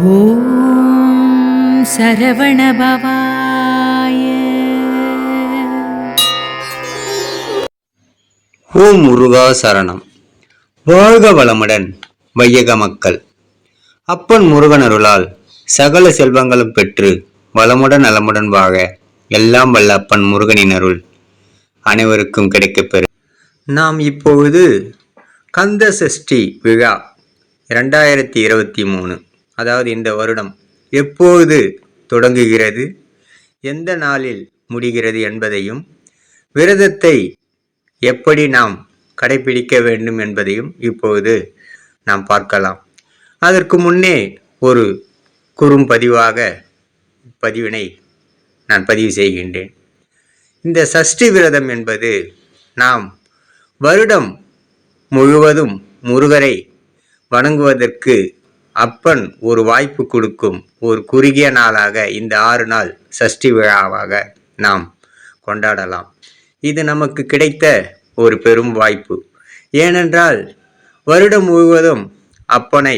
ॐ सरवणभवाय ஓம் முருகா சரணம் வாழ்க வளமுடன் வையக மக்கள் அப்பன் முருகன் அருளால் சகல செல்வங்களும் பெற்று வளமுடன் நலமுடன் வாழ எல்லாம் வல்ல அப்பன் முருகனின் அருள் அனைவருக்கும் கிடைக்கப்பெறு நாம் இப்பொழுது கந்த சஷ்டி விழா இரண்டாயிரத்தி இருபத்தி மூணு அதாவது இந்த வருடம் எப்போது தொடங்குகிறது? எந்த நாளில் முடிகிறது என்பதையும் விரதத்தை எப்படி நாம் கடைபிடிக்க வேண்டும் என்பதையும் இப்போது நாம் பார்க்கலாம். அதற்கு முன்னே ஒரு குறும்பதிவாக பதிவினை நான் பதிவு செய்கின்றேன். இந்த சஷ்டி விரதம் என்பது நாம் வருடம் முழுவதும் முருகரை வணங்குவதற்கு அப்பன் ஒரு வாய்ப்பு கொடுக்கும் ஒரு குறுகிய நாளாக இந்த ஆறு நாள் சஷ்டி விழாவாக நாம் கொண்டாடலாம். இது நமக்கு கிடைத்த ஒரு பெரும் வாய்ப்பு. ஏனென்றால் வருடம் முழுவதும் அப்பனை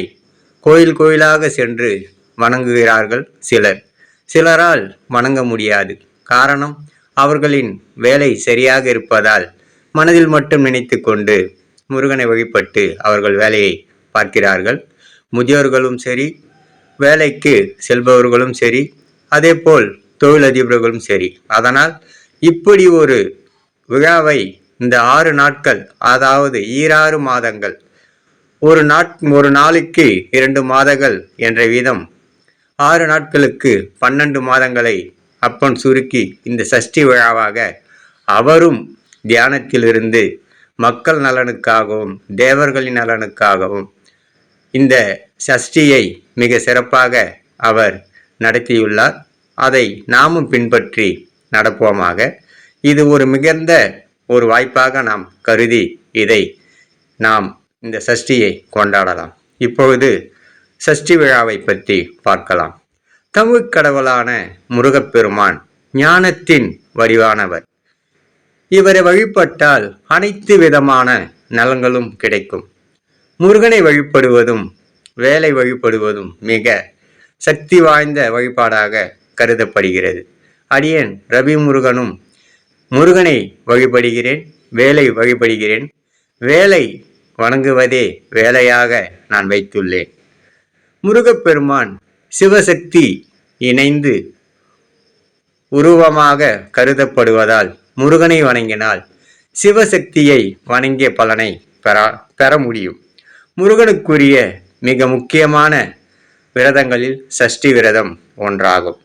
கோயில் கோயிலாக சென்று வணங்குகிறார்கள் சிலர். சிலரால் வணங்க முடியாது. காரணம் அவர்களின் வேலை சரியாக இருப்பதால் மனதில் மட்டும் நினைத்து கொண்டு முருகனை வழிபட்டு அவர்கள் வேலையை பார்க்கிறார்கள். முதியோர்களும் சரி வேலைக்கு செல்பவர்களும் சரி அதேபோல் தொழிலதிபர்களும் சரி. அதனால் இப்படி ஒரு விழாவை இந்த ஆறு நாட்கள் அதாவது ஈராறு மாதங்கள் ஒரு நாட் ஒரு நாளுக்கு இரண்டு மாதங்கள் என்ற வீதம் ஆறு நாட்களுக்கு பன்னெண்டு மாதங்களை அப்பன் சுருக்கி இந்த சஷ்டி விழாவாக அவரும் தியானத்திலிருந்து மக்கள் நலனுக்காகவும் தேவர்களின் நலனுக்காகவும் இந்த சஷ்டியை மிக சிறப்பாக அவர் நடத்தியுள்ளார். அதை நாமும் பின்பற்றி நடப்போமாக. இது ஒரு மிகுந்த ஒரு வாய்ப்பாக நாம் கருதி இதை நாம் இந்த சஷ்டியை கொண்டாடலாம். இப்பொழுது சஷ்டி விழாவை பற்றி பார்க்கலாம். தமிழ் கடவுளான முருகப்பெருமான் ஞானத்தின் வடிவானவர். இவரை வழிபட்டால் அனைத்து விதமான நலங்களும் கிடைக்கும். முருகனை வழிபடுவதும் வேலை வழிபடுவதும் மிக சக்தி வாய்ந்த வழிபாடாக கருதப்படுகிறது. அடியேன் ரவி முருகனும் முருகனை வழிபடுகிறேன் வேலை வழிபடுகிறேன். வேலை வணங்குவதே வேலையாக நான் வைத்துள்ளேன். முருகப்பெருமான் சிவசக்தி இணைந்து உருவமாக கருதப்படுவதால் முருகனை வணங்கினால் சிவசக்தியை வணங்கிய பலனை பெற பெற முடியும். முருகனுக்குரிய மிக முக்கியமான விரதங்களில் சஷ்டி விரதம் ஒன்றாகும்.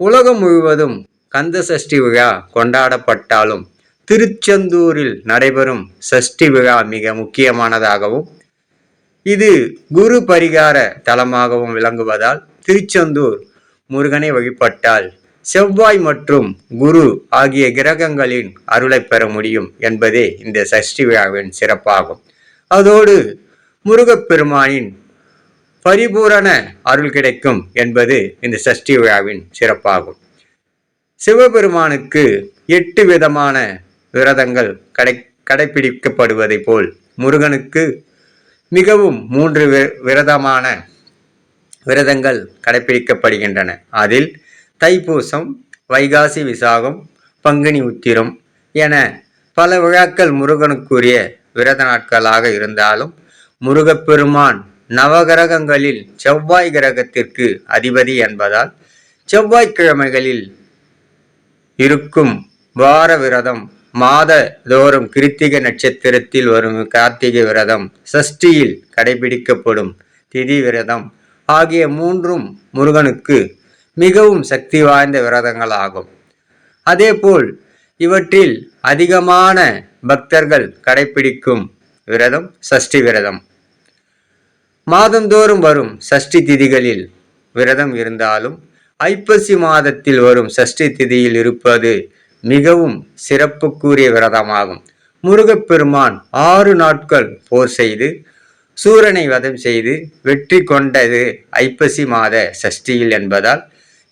உலகம் முழுவதும் கந்த சஷ்டி விழா கொண்டாடப்பட்டாலும் திருச்செந்தூரில் நடைபெறும் சஷ்டி விழா மிக முக்கியமானதாகவும் இது குரு பரிகார தலமாகவும் விளங்குவதால் திருச்செந்தூர் முருகனை வழிபட்டால் செவ்வாய் மற்றும் குரு ஆகிய கிரகங்களின் அருளை பெற முடியும் என்பதே இந்த சஷ்டி விழாவின் சிறப்பாகும். அதோடு முருகப்பெருமானின் பரிபூரண அருள் கிடைக்கும் என்பது இந்த சஷ்டி விழாவின் சிறப்பாகும். சிவபெருமானுக்கு எட்டு விதமான விரதங்கள் கடை கடைபிடிக்கப்படுவதை போல் முருகனுக்கு மிகவும் மூன்று வி- விரதமான விரதங்கள் கடைபிடிக்கப்படுகின்றன. அதில் தைப்பூசம் வைகாசி விசாகம் பங்குனி உத்திரம் என பல விழாக்கள் முருகனுக்குரிய விரத நாட்களாக இருந்தாலும் முருகப்பெருமான் நவகிரகங்களில் செவ்வாய் கிரகத்திற்கு அதிபதி என்பதால் செவ்வாய்க்கிழமைகளில் இருக்கும் வார விரதம் மாத தோறும் கிருத்திகை நட்சத்திரத்தில் வரும் கார்த்திகை விரதம் சஷ்டியில் கடைபிடிக்கப்படும் திதி விரதம் ஆகிய மூன்றும் முருகனுக்கு மிகவும் சக்தி வாய்ந்த விரதங்களாகும். அதேபோல் இவற்றில் அதிகமான பக்தர்கள் கடைபிடிக்கும் விரதம் சஷ்டி விரதம். மாதந்தோறும் வரும் சஷ்டி திதிகளில் விரதம் இருந்தாலும் ஐப்பசி மாதத்தில் வரும் சஷ்டி திதியில் இருப்பது மிகவும் சிறப்புக்குரிய விரதமாகும். முருகப்பெருமான் ஆறு நாட்கள் போர் செய்து சூரனை வதம் செய்து வெற்றி கொண்டது ஐப்பசி மாத சஷ்டியில் என்பதால்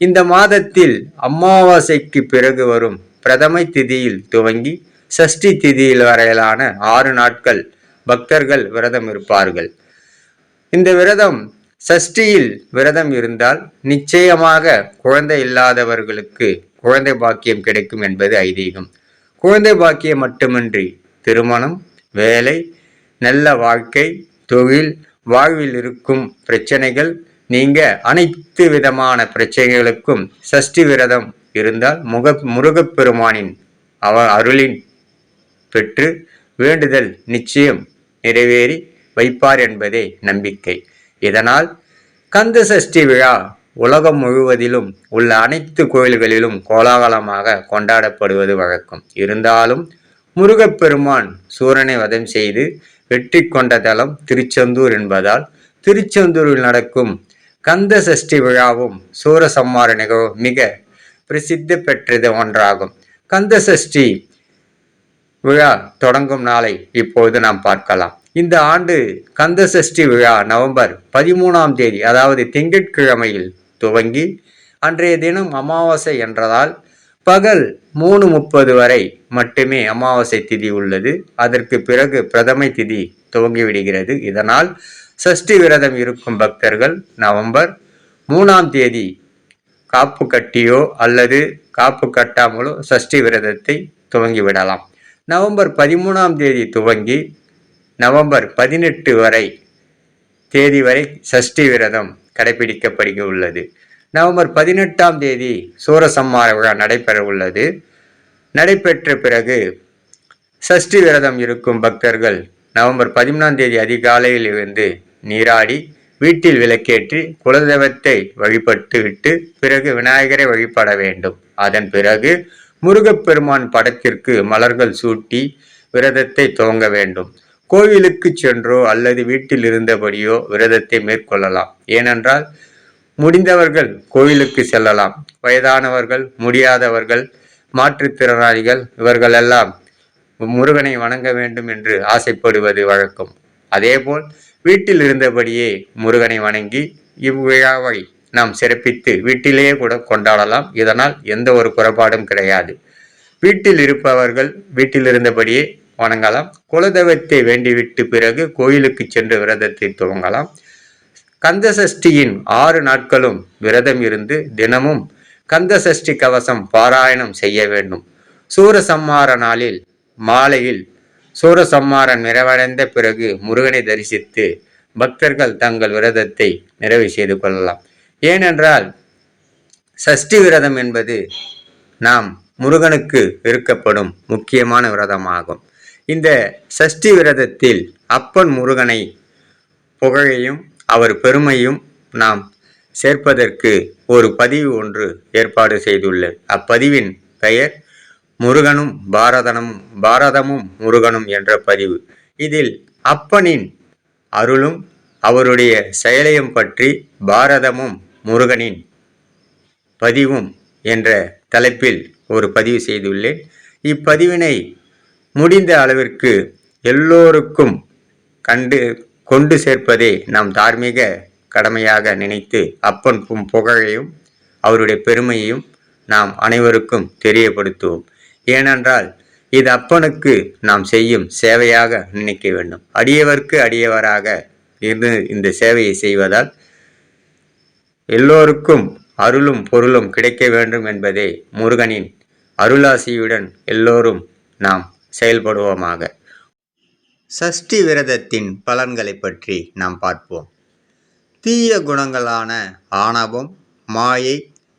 இந்த மாதத்தில் அமாவாசைக்கு பிறகு வரும் பிரதமை திதியில் துவங்கி சஷ்டி திதியில் வரையிலான ஆறு நாட்கள் பக்தர்கள் விரதம் இருப்பார்கள். இந்த விரதம் சஷ்டியில் விரதம் இருந்தால் நிச்சயமாக குழந்தை இல்லாதவர்களுக்கு குழந்தை பாக்கியம் கிடைக்கும் என்பது ஐதீகம். குழந்தை பாக்கியம் மட்டுமின்றி திருமணம் வேலை நல்ல வாழ்க்கை தொழில் வாழ்வில் இருக்கும் பிரச்சனைகள் நீங்க அனைத்து விதமான பிரச்சனைகளுக்கும் சஷ்டி விரதம் இருந்தால் முக முருகப்பெருமானின் அவ அருளின் பெற்று வேண்டுதல் நிச்சயம் நிறைவேறி வைப்பார் என்பதே நம்பிக்கை. இதனால் கந்த சஷ்டி விழா உலகம் முழுவதிலும் உள்ள அனைத்து கோயில்களிலும் கோலாகலமாக கொண்டாடப்படுவது வழக்கம். இருந்தாலும் முருகப்பெருமான் சூரனை வதம் செய்து வெற்றி கொண்ட தலம் திருச்செந்தூர் என்பதால் திருச்செந்தூரில் நடக்கும் கந்த சஷ்டி விழாவும் சூரசம்மார நிகழ்வும் மிக பிரசித்தி பெற்றது ஒன்றாகும். கந்த சஷ்டி விழா தொடங்கும் நாளை இப்போது நாம் பார்க்கலாம். இந்த ஆண்டு கந்த சஷ்டி விழா நவம்பர் பதிமூணாம் தேதி அதாவது திங்கட்கிழமையில் துவங்கி அன்றைய தினம் அமாவாசை என்றதால் பகல் மூணு முப்பது வரை மட்டுமே அமாவாசை திதி உள்ளது. அதற்கு பிறகு பிரதமை திதி துவங்கிவிடுகிறது. இதனால் சஷ்டி விரதம் இருக்கும் பக்தர்கள் நவம்பர் மூணாம் தேதி காப்பு கட்டியோ அல்லது காப்பு கட்டாமலோ சஷ்டி விரதத்தை துவங்கிவிடலாம். நவம்பர் பதிமூணாம் தேதி துவங்கி நவம்பர் பதினெட்டு வரை தேதி வரை சஷ்டி விரதம் கடைபிடிக்கப்படுக உள்ளது நவம்பர் பதினெட்டாம் தேதி சூரசம்மார விழா நடைபெற உள்ளது நடைபெற்ற பிறகு சஷ்டி விரதம் இருக்கும் பக்தர்கள் நவம்பர் பதிமூணாம் தேதி அதிகாலையில் இருந்து நீராடி வீட்டில் விளக்கேற்றி குலதெய்வத்தை வழிபட்டு விட்டு பிறகு விநாயகரை வழிபட வேண்டும். அதன் பிறகு முருகப்பெருமான் படத்திற்கு மலர்கள் சூட்டி விரதத்தை துவங்க வேண்டும். கோவிலுக்கு சென்றோ அல்லது வீட்டில் இருந்தபடியோ விரதத்தை மேற்கொள்ளலாம். ஏனென்றால் முடிந்தவர்கள் கோவிலுக்கு செல்லலாம். வயதானவர்கள் முடியாதவர்கள் மாற்றுத்திறனாளிகள் இவர்களெல்லாம் முருகனை வணங்க வேண்டும் என்று ஆசைப்படுவது வழக்கம். அதேபோல் வீட்டில் இருந்தபடியே முருகனை வணங்கி இவ்விழாவை நாம் சிறப்பித்து வீட்டிலேயே கூட கொண்டாடலாம். இதனால் எந்த ஒரு குறைபாடும் கிடையாது. வீட்டில் இருப்பவர்கள் வீட்டில் இருந்தபடியே வணங்கலாம். குலதெய்வத்தை வேண்டிவிட்டு பிறகு கோயிலுக்கு சென்று விரதத்தை துவங்கலாம். கந்த சஷ்டியின் ஆறு நாட்களும் விரதம் இருந்து தினமும் கந்த சஷ்டி கவசம் பாராயணம் செய்ய வேண்டும். சூரசம்மார நாளில் மாலையில் சூரசம்மாரன் நிறைவடைந்த பிறகு முருகனை தரிசித்து பக்தர்கள் தங்கள் விரதத்தை நிறைவு செய்து கொள்ளலாம். ஏனென்றால் சஷ்டி விரதம் என்பது நாம் முருகனுக்கு இருக்கப்படும் முக்கியமான விரதமாகும். இந்த சஷ்டி விரதத்தில் அப்பன் முருகனை புகழையும் அவர் பெருமையும் நாம் சேர்ப்பதற்கு ஒரு பதிவு ஒன்று ஏற்பாடு செய்துள்ளேன். அப்பதிவின் பெயர் முருகனும் பாரதனும் பாரதமும் முருகனும் என்ற பதிவு. இதில் அப்பனின் அருளும் அவருடைய செயலையும் பற்றி பாரதமும் முருகனின் பதிவும் என்ற தலைப்பில் ஒரு பதிவு செய்துள்ளேன். இப்பதிவினை முடிந்த அளவிற்கு எல்லோருக்கும் கண்டு கொண்டு சேர்ப்பதே நாம் தார்மீக கடமையாக நினைத்து அப்பன் புகழையும் அவருடைய பெருமையையும் நாம் அனைவருக்கும் தெரியப்படுத்துவோம். ஏனென்றால் இது அப்பனுக்கு நாம் செய்யும் சேவையாக நினைக்க வேண்டும். அடியவர்க்கு அடியவராக இருந்து இந்த சேவையை செய்வதால் எல்லோருக்கும் அருளும் பொருளும் கிடைக்க வேண்டும் என்பதே முருகனின் அருளாசியுடன் எல்லோரும் நாம் செயல்படுவோமாக. சஷ்டி விரதத்தின் பலன்களை பற்றி நாம் பார்ப்போம். தீய குணங்களான ஆணவம் மாயை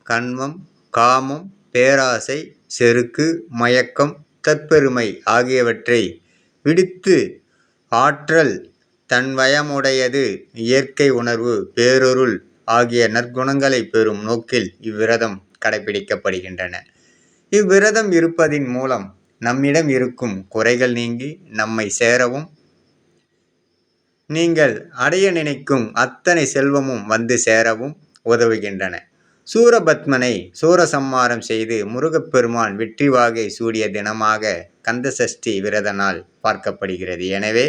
கண்மம் காமம் பேராசை செருக்கு மயக்கம் தற்பெருமை ஆகியவற்றை விடுத்து ஆற்றல் தன்வயமுடையது இயற்கை உணர்வு பேரொருள் ஆகிய நற்குணங்களை பெறும் நோக்கில் இவ்விரதம் கடைபிடிக்கப்படுகின்றன. இவ்விரதம் இருப்பதின் மூலம் நம்மிடம் இருக்கும் குறைகள் நீங்கி நம்மை சேரவும் நீங்கள் அடைய நினைக்கும் அத்தனை செல்வமும் வந்து சேரவும் உதவுகின்றன. சூரபத்மனை சூரசம்மாரம் செய்து முருகப்பெருமான் வெற்றி வாகை சூடிய தினமாக கந்தசஷ்டி விரத நாள் பார்க்கப்படுகிறது. எனவே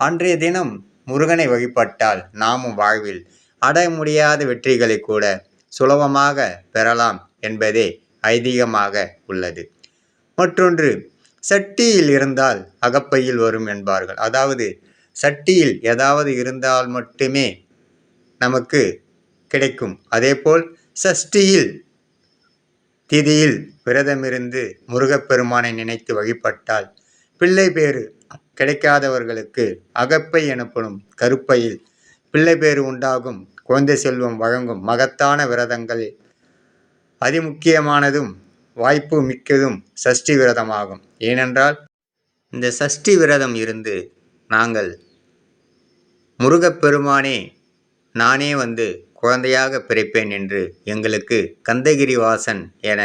அன்றைய தினம் முருகனை வழிபட்டால் நாமும் வாழ்வில் அடைய முடியாத வெற்றிகளை கூட சுலபமாக பெறலாம் என்பதே ஐதீகமாக உள்ளது. மற்றொன்று சட்டியில் இருந்தால் அகப்பையில் வரும் என்பார்கள். அதாவது சட்டியில் ஏதாவது இருந்தால் மட்டுமே நமக்கு கிடைக்கும். அதேபோல் சஷ்டியில் திதியில் விரதமிருந்து முருகப்பெருமானை நினைத்து வழிபட்டால் பிள்ளை பேறு கிடைக்காதவர்களுக்கு அகப்பை எனப்படும் கருப்பையில் பிள்ளை பேர் உண்டாகும் குழந்தை செல்வம் வழங்கும் மகத்தான விரதங்கள். அதிமுக்கியமானதும் வாய்ப்பு மிக்கதும் சஷ்டி விரதமாகும். ஏனென்றால் இந்த சஷ்டி விரதம் இருந்து நாங்கள் முருகப்பெருமானே நானே வந்து குழந்தையாக பிறப்பேன் என்று எங்களுக்கு கந்தகிரி வாசன் என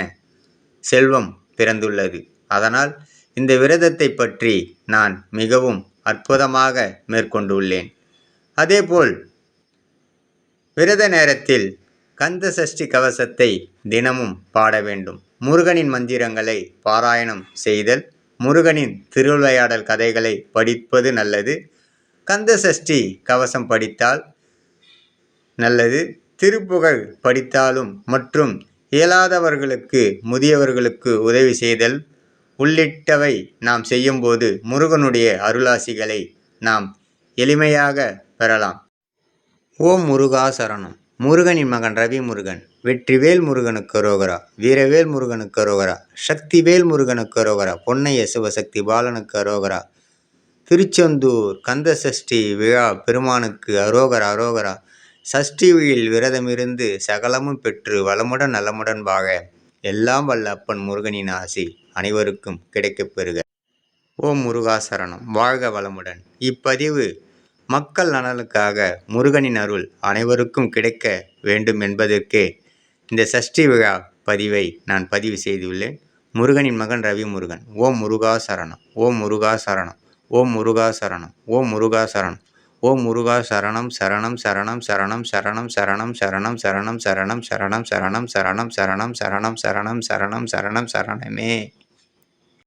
செல்வம் பிறந்துள்ளது. அதனால் இந்த விரதத்தை பற்றி நான் மிகவும் அற்புதமாக மேற்கொண்டுள்ளேன். அதேபோல் விரத நேரத்தில் கந்த சஷ்டி கவசத்தை தினமும் பாட வேண்டும். முருகனின் மந்திரங்களை பாராயணம் செய்தல் முருகனின் திருவிளையாடல் கதைகளை படிப்பது நல்லது. கந்த சஷ்டி கவசம் படித்தால் நல்லது. திருப்புகழ் படித்தாலும் மற்றும் இயலாதவர்களுக்கு முதியவர்களுக்கு உதவி செய்தல். உள்ளிட்டவை நாம் செய்யும்போது முருகனுடைய அருளாசிகளை நாம் எளிமையாக பெறலாம். ஓம் முருகா சரணம். முருகனின் மகன் ரவி முருகன் வெற்றிவேல் முருகனுக்கு ரோகரா வீரவேல் முருகனுக்கு ரோகரா சக்திவேல் முருகனுக்கு ரோகரா பொன்னைய சிவசக்தி பாலனுக்கு அரோகரா. திருச்செந்தூர் கந்த சஷ்டி விழா பெருமானுக்கு அரோகரா அரோகரா. விழில் விரதமிருந்து சகலமும் பெற்று வளமுடன் நலமுடன் வாழ எல்லாம் வல்ல அப்பன் முருகனின் ஆசி அனைவருக்கும் கிடைக்கப் பெறுக. ஓம் முருகா சரணம். வாழ்க வளமுடன். இப்பதிவு மக்கள் நலனுக்காக முருகனின் அருள் அனைவருக்கும் கிடைக்க வேண்டும் என்பதற்கே இந்த சஷ்டி விழா பதிவை நான் பதிவு செய்துள்ளேன் முருகனின் மகன் ரவி முருகன் ஓம் முருகா சரணம் ஓம் முருகா சரணம் ஓம் முருகா சரணம் ஓம் முருகா சரணம் ஓம் முருகா சரணம் சரணம் சரணம் சரணம் சரணம் சரணம் சரணம் சரணம் சரணம் சரணம் சரணம் சரணம் சரணம் சரணம் சரணம் சரணம் சரணமே